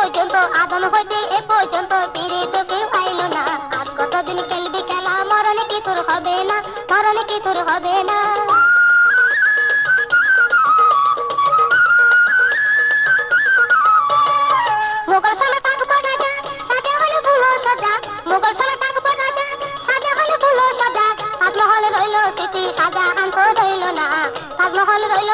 পর্যন্ত আদম হইতে এ পর্যন্ত ফিরে তো কেউ পাইল না। আর কতদিন খেলবি খেলা, মরণে কি তোর হবে না? মরণে কি তোর হবে না? মোগল হলে ভুলো সাজা। মোগল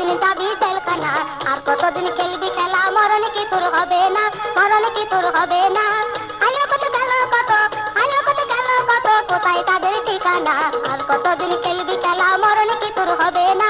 যেদিন যাবি জেলখানা আর কতদিন খেলবি খেলা? মরণ কি তোর হবে না? মরণ কি তোর হবে না? আলো কত গেল কত? আলো কত গেল কত? কোথায় তাদের ঠিকানা? আর কতদিন খেলবি খেলা? মরণ কি তোর হবে না?